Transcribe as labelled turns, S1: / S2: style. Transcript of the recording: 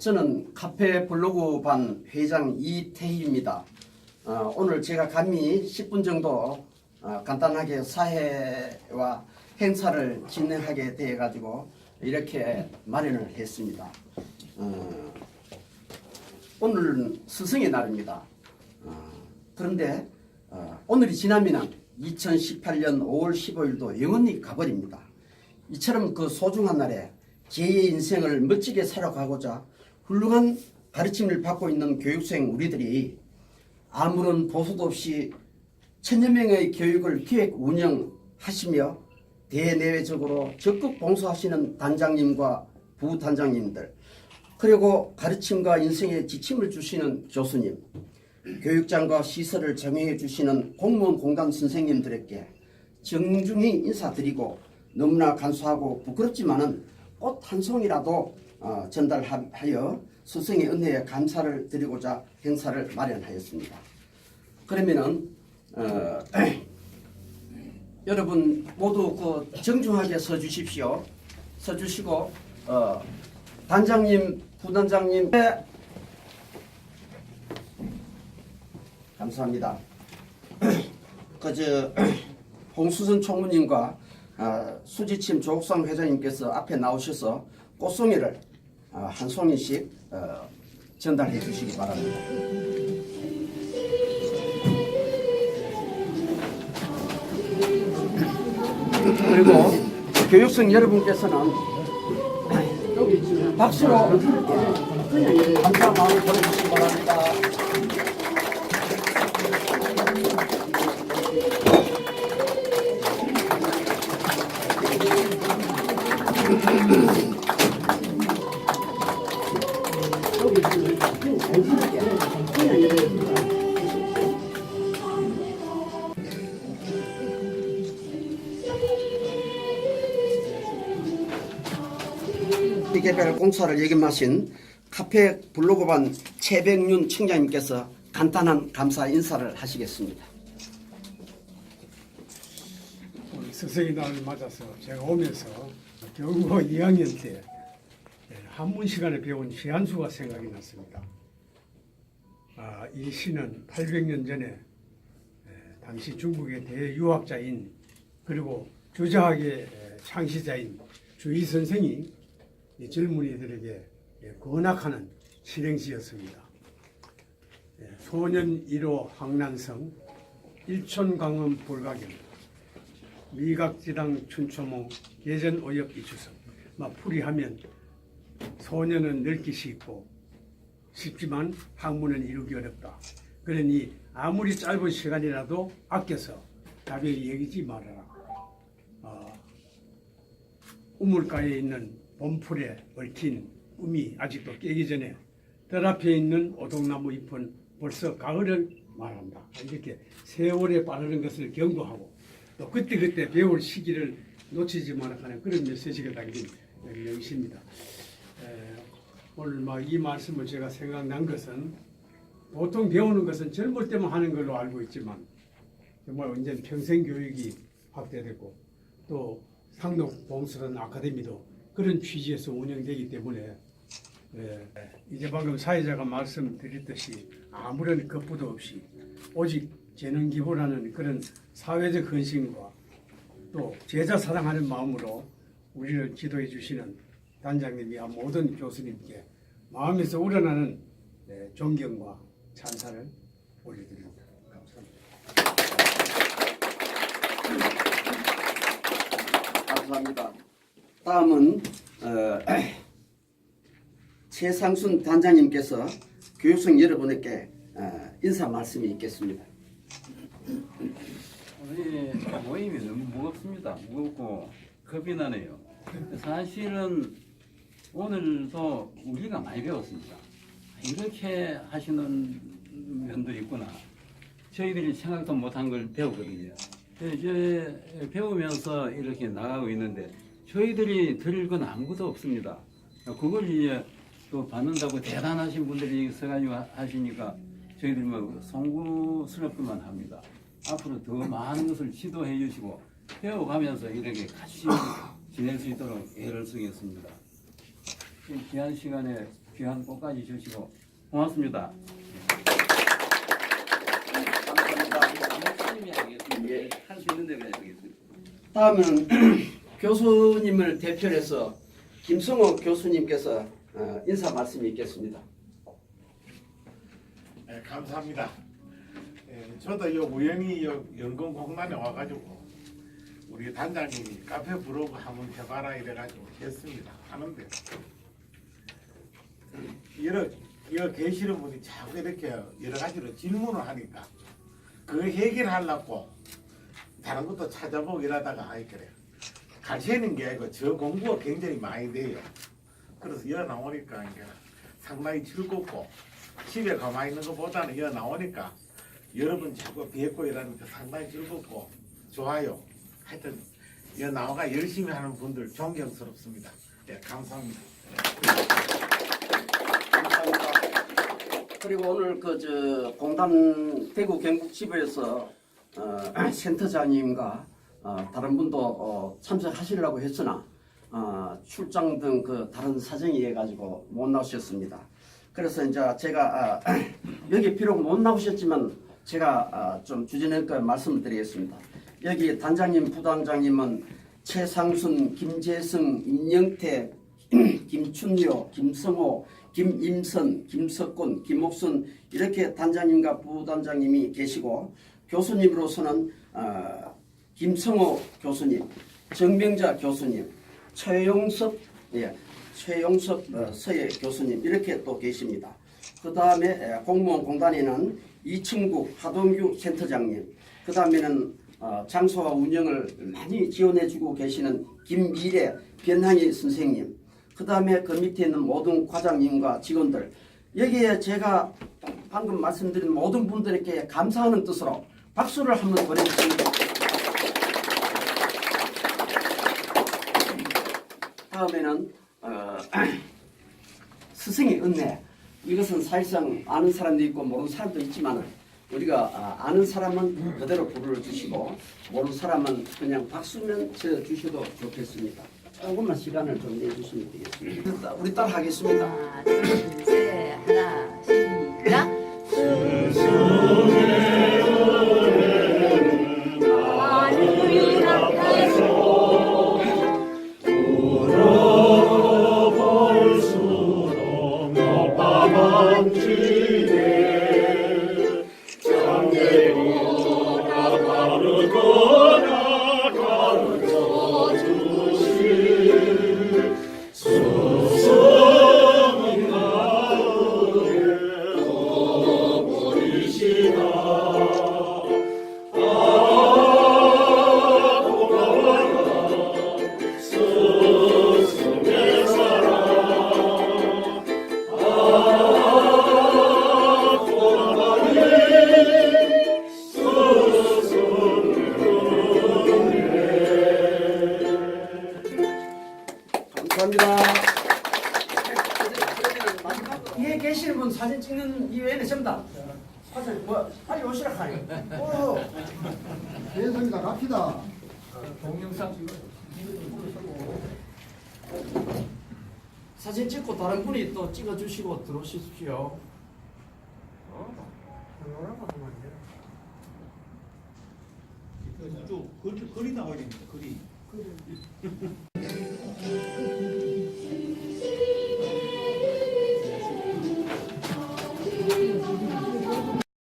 S1: 저는 카페 블로그 반 회장 이태희입니다. 어, 오늘 제가 감히 10분 정도 어, 간단하게 사회와 행사를 진행하게 돼 가지고 이렇게 마련을 했습니다. 어, 오늘은 스승의 날입니다. 어, 그런데 어, 오늘이 지나면 2018년 5월 15일도 영원히 가버립니다. 이처럼 그 소중한 날에 제2의 인생을 멋지게 살아가고자 훌륭한 가르침을 받고 있는 교육생 우리들이 아무런 보수도 없이 천여 명의 교육을 기획 운영하시며 대내외적으로 적극 봉사하시는 단장님과 부단장님들 그리고 가르침과 인생의 지침을 주시는 교수님 교육장과 시설을 정해해 주시는 공무원 공단 선생님들에게 정중히 인사드리고 너무나 간소하고 부끄럽지만은 꽃 한 송이라도 어, 전달하여 스승의 은혜에 감사를 드리고자 행사를 마련하였습니다. 그러면은 어, 여러분 모두 그 정중하게 서 주십시오. 서 주시고 어, 단장님, 부단장님 네. 감사합니다. 그저 홍수선 총무님과 아, 수지침 조국상 회장님께서 앞에 나오셔서 꽃송이를 아, 한 송이씩 어, 전달해 주시기 바랍니다. 그리고 교육생 여러분께서는 박수로 감사 마음을 보내주시기 바랍니다. 개별 공사를 역임하신 카페 블로그반 최백윤 청장님께서 간단한 감사 인사를 하시겠습니다.
S2: 스승의 날을 맞아서 제가 오면서 교육고 2학년 때 예, 한문 시간에 배운 시한수가 생각이 났습니다. 아, 이 시는 800년 전에 예, 당시 중국의 대유학자인 그리고 주자학의 예, 창시자인 주의 선생이 이 젊은이들에게 예, 권학하는 실행시였습니다. 예, 소년 1호 항난성 일촌강원 불가경 미각지당 춘초모 예전 오역 이주성 막 풀이하면 소년은 늙기 쉽고 쉽지만 학문은 이루기 어렵다. 그러니 아무리 짧은 시간이라도 아껴서 가벼이 여기지 말아라. 어, 우물가에 있는 봄풀에 얽힌 꿈이 아직도 깨기 전에 뜰 앞에 있는 오동나무 잎은 벌써 가을을 말한다. 이렇게 세월에 빠르는 것을 경고하고 또 그때그때 배울 시기를 놓치지 말아야 하는 그런 메시지가 담긴 명시입니다. 에, 오늘 막 이 말씀을 제가 생각난 것은 보통 배우는 것은 젊을 때만 하는 걸로 알고 있지만 정말 이제 평생 교육이 확대되고 또 상록 봉수라는 아카데미도 그런 취지에서 운영되기 때문에 예, 이제 방금 사회자가 말씀드렸듯이 아무런 겁부도 없이 오직 재능 기부라는 그런 사회적 헌신과 또 제자 사랑하는 마음으로 우리를 지도해 주시는 단장님이야 모든 교수님께 마음에서 우러나는 예, 존경과 찬사를 올려드립니다. 감사합니다.
S1: 감사합니다. 다음은 어, 최상순 단장님께서 교육생 여러분에게 어, 인사 말씀이 있겠습니다.
S3: 우리 모임이 너무 무겁습니다. 무겁고 겁이 나네요. 사실은 오늘도 우리가 많이 배웠습니다. 이렇게 하시는 면도 있구나. 저희들이 생각도 못한 걸 배우거든요. 이제 배우면서 이렇게 나가고 있는데 저희들이 들을 건 아무것도 없습니다. 그걸 이제 또 받는다고 대단하신 분들이 서가지고 하시니까 저희들이 뭐 송구스럽기만 합니다. 앞으로 더 많은 것을 지도해 주시고 배워가면서 이렇게 같이 지낼 수 있도록 애를 쓰겠습니다. 이 귀한 시간에 귀한 꽃까지 주시고 고맙습니다.
S1: 감사합니다.
S3: 예, 할수 있는데 그냥 하겠습니다.
S1: 다음은 교수님을 대표로 해서 김성호 교수님께서 어, 인사 말씀이 있겠습니다.
S4: 네, 감사합니다. 예, 저도 요 우연히 요 연금 공단에 와가지고 우리 단장님이 카페 브로그 한번 해봐라 이래가지고 했습니다. 하는데 여러 여기 계시는 분이 자꾸 이렇게 여러 가지로 질문을 하니까 그 해결하려고 다른 것도 찾아보고 이러다가 아이 그래 가르치는 게 아니고 저 공부가 굉장히 많이 돼요. 그래서 여기 나오니까 이제 상당히 즐겁고 집에 가만히 있는 것보다는 여기 나오니까 여러분 자꾸 뵙고 이러니까 상당히 즐겁고 좋아요. 하여튼 여기 나와가 열심히 하는 분들 존경스럽습니다. 네, 감사합니다.
S1: 그리고 오늘 그 저 공단 대구 경북지부에서 어, 센터장님과 어, 다른 분도 어, 참석하시려고 했으나 어, 출장 등 그 다른 사정이 해가지고 못 나오셨습니다. 그래서 이제 제가 아, 여기 비록 못 나오셨지만 제가 아, 좀 주진했고 말씀을 드리겠습니다. 여기 단장님, 부단장님은 최상순, 김재승, 임영태, 김춘효, 김성호, 김임선, 김석곤, 김옥순 이렇게 단장님과 부단장님이 계시고 교수님으로서는 어, 김성호 교수님, 정명자 교수님, 최용섭, 예, 최용섭 어, 서예 교수님 이렇게 또 계십니다. 그 다음에 공무원 공단에는 이충국 하동규 센터장님, 그 다음에는 어, 장소와 운영을 많이 지원해주고 계시는 김미래 변항희 선생님, 그 다음에 그 밑에 있는 모든 과장님과 직원들, 여기에 제가 방금 말씀드린 모든 분들에게 감사하는 뜻으로 박수를 한번 보내주십니다. 다음에는 어, 스승의 은혜. 이것은 사실상 아는 사람도 있고 모르는 사람도 있지만 우리가 아, 아는 사람은 그대로 부를 주시고 모르는 사람은 그냥 박수면 쳐 주셔도 좋겠습니다. 조금만 시간을 좀 내주시면 되겠습니다. 우리 딸 하겠습니다. 뒤에 계시는 분 사진 찍는 이외에는 전부 다 화장 뭐 빨리 오시라 하니. 오.
S5: 대성이다 갑시다.
S1: 사진 찍고 다른 분이 또 찍어주시고 들어오십시오. 어? 안 돼요?
S6: 또 거리, 거리 나와야 됩니다. 거리.